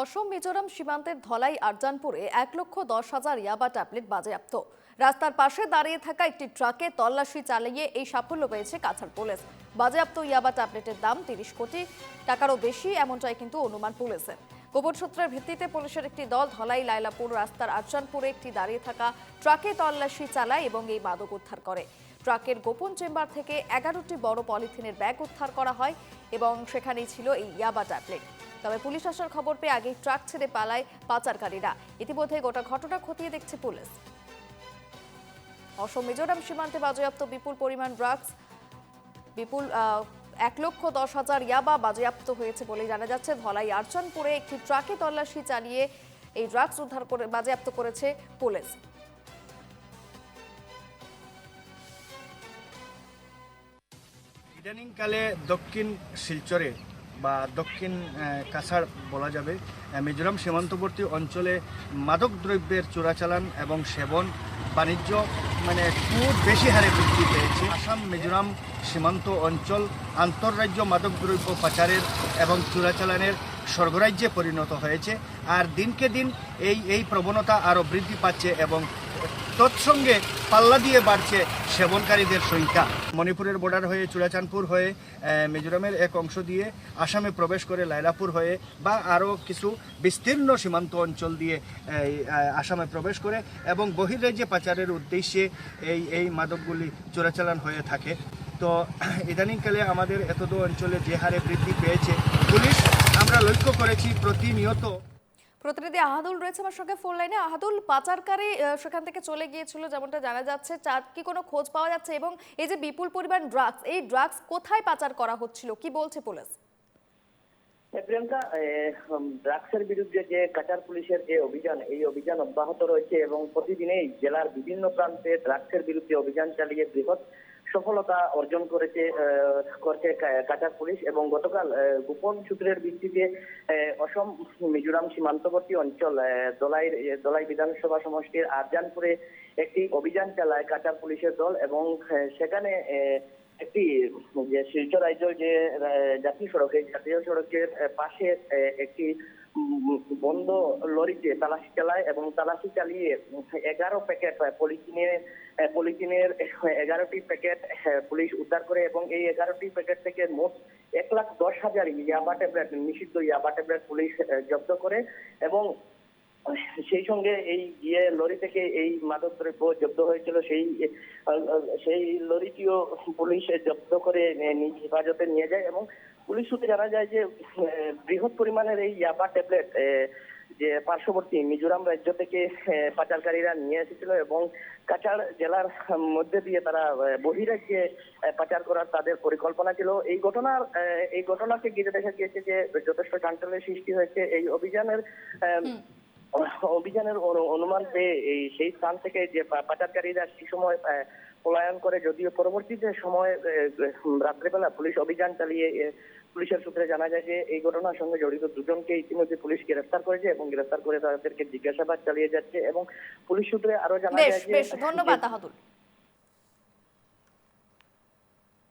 অসম মিজোরাম সীমান্তের ধলাই আরজানপুরে এক লক্ষ দশ হাজার ইয়াবা ট্যাবলেট বাজেয়াপ্ত। রাস্তার পাশে দাঁড়িয়ে থাকা একটি ট্রাকে তল্লাশি চালিয়ে এই সাফল্য পেয়েছে কাছাড় পুলিশ। বাজেয়াপ্ত ইয়াবা ট্যাবলেটের দাম তিরিশ কোটি টাকারও বেশি, এমনটাই কিন্তু অনুমান পুলিশের। গোপন সূত্রের ভিত্তিতে পুলিশের একটি দল ধলাই লাইলাপুর রাস্তার আরজানপুরে একটি দাঁড়িয়ে থাকা ট্রাকে তল্লাশি চালায় এবং এই মাদক উদ্ধার করে। ট্রাকের গোপন চেম্বার থেকে এগারোটি বড় পলিথিনের ব্যাগ উদ্ধার করা হয় এবং সেখানেই ছিল এই ইয়াবা ট্যাবলেট। তবে পুলিশ আসার খবর পেয়ে আগেই ট্রাক ছেড়ে পালায় পাচারকারীরা। ইতিমধ্যে গোটা ঘটনা খতিয়ে দেখছে পুলিশ। অসম মিজোরাম সীমান্তে বাজেয়াপ্ত বিপুল পরিমাণ ড্রাগস, বিপুল এক লক্ষ দশ হাজার ইয়াবা বাজেয়াপ্ত হয়েছে বলে জানা যাচ্ছে। ধলাই আরচানপুরে একটি ট্রাকে তল্লাশি চালিয়ে এই ড্রাগস উদ্ধার করে, বাজেয়াপ্ত করেছে পুলিশ। ইদানিংকালে দক্ষিণ শিলচরে বা দক্ষিণ কাছাড় বলা যাবে। মিজোরাম সীমান্তবর্তী অঞ্চলে মাদক দ্রব্যের চোরাচালান এবং সেবন বাণিজ্য মানে খুব বেশি হারে বৃদ্ধি পেয়েছে। আসাম, মিজোরাম সীমান্ত অঞ্চল আন্তঃরাজ্য মাদক দ্রব্য পাচারের এবং চোরাচালানের স্বর্গরাজ্যে পরিণত হয়েছে। আর দিনকে দিন এই এই প্রবণতা আরও বৃদ্ধি পাচ্ছে এবং তৎসঙ্গে পাল্লা দিয়ে বাড়ছে সেবনকারীদের সংখ্যা। মণিপুরের বর্ডার হয়ে চূড়াচাঁদপুর হয়ে মিজোরামের এক অংশ দিয়ে আসামে প্রবেশ করে লাইলাপুর হয়ে বা আরও কিছু বিস্তীর্ণ সীমান্ত অঞ্চল দিয়ে আসামে প্রবেশ করে এবং বহির্রাজ্যে পাচারের উদ্দেশ্যে এই এই মাদকগুলি চোরাচালান হয়ে থাকে। তো, ইদানিংকালে আমাদের এতদ অঞ্চলে যে হারে বৃদ্ধি পেয়েছে, পুলিশ আমরা লক্ষ্য করেছি প্রতিনিয়ত প্রতিনিধি আহাদুল রয়েছে আমার সঙ্গে ফোন লাইনে আহাদুল পাচারকারী সেখান থেকে চলে গিয়েছিল যেমনটা জানা যাচ্ছে। চার কি কোনো খোঁজ পাওয়া যাচ্ছে? এবং এই যে বিপুল পরিমাণ ড্রাগস এই ড্রাগস কোথায় পাচার করা হচ্ছিল? কি বলছে পুলিশ? হ্যাঁ, প্রিয়াঙ্কা ড্রাগসের বিরুদ্ধে যে কাটার পুলিশের যে অভিযান এই অভিযান অব্যাহত রয়েছে এবং প্রতিদিনেই জেলার বিভিন্ন প্রান্তে ড্রাগসের বিরুদ্ধে অভিযান চালিয়ে বৃহৎ সফলতা অর্জন করেছে করছে কাটার পুলিশ এবং গতকাল গোপন সূত্রের ভিত্তিতে অসম মিজোরাম সীমান্তবর্তী অঞ্চল দোলাই দলাই বিধানসভা সমষ্টির আরজানপুরে একটি অভিযান চালায় কাটার পুলিশের দল এবং সেখানে যে শিলচর রাজ্য যে জাতীয় সড়কে, জাতীয় সড়কের পাশে একটি বন্ধ লরিতে তালাশি চালায় এবং তালাশি চালিয়ে, এগারো প্যাকেট পলিথিনে পলিথিনের, এগারোটি প্যাকেট পুলিশ উদ্ধার করে এবং এই এগারোটি প্যাকেট থেকে মোট এক লাখ দশ হাজার ইয়াবা ট্যাবলেট, নিষিদ্ধ ইয়াবা ট্যাবলেট পুলিশ জব্দ করে এবং সেই সঙ্গে এই গিয়ে লরি থেকে এই মাদক দ্রব্য জব্দ হয়েছিল, সেই সেই লরিটিও পুলিশ জব্দ করে নিজ হেফাজতে নিয়ে যায় এবং পুলিশ সূত্রে জানা যায় যে বৃহৎ পরিমাণের এই ইয়াবা ট্যাবলেট যে পার্শ্ববর্তী মিজোরাম রাজ্য থেকে পাচারকারীরা নিয়ে এসেছিল এবং কাছাড় জেলার মধ্যে দিয়ে তারা বহিরাজ্যে পাচার করার তাদের পরিকল্পনা ছিল। এই ঘটনার এই ঘটনাকে ঘিরে দেখা গিয়েছে যে, যথেষ্ট চাঞ্চল্যের সৃষ্টি হয়েছে। এই অভিযানের অভিযানের অনু- অনুমান পেয়ে এই সেই স্থান থেকে যে পাচারকারীরা সেই সময় পলায়ন করে যদিও পরবর্তীতে সময় রাত্রেবেলা পুলিশ অভিযান চালিয়ে পুলিশের সূত্রে জানা যায় যে এই ঘটনার সঙ্গে জড়িত দুজনকে ইতিমধ্যে পুলিশ গ্রেফতার করেছে এবং গ্রেফতার করে তাদেরকে জিজ্ঞাসাবাদ চালিয়ে যাচ্ছে এবং পুলিশ সূত্রে আরও জানা যায় যে ধন্যবাদ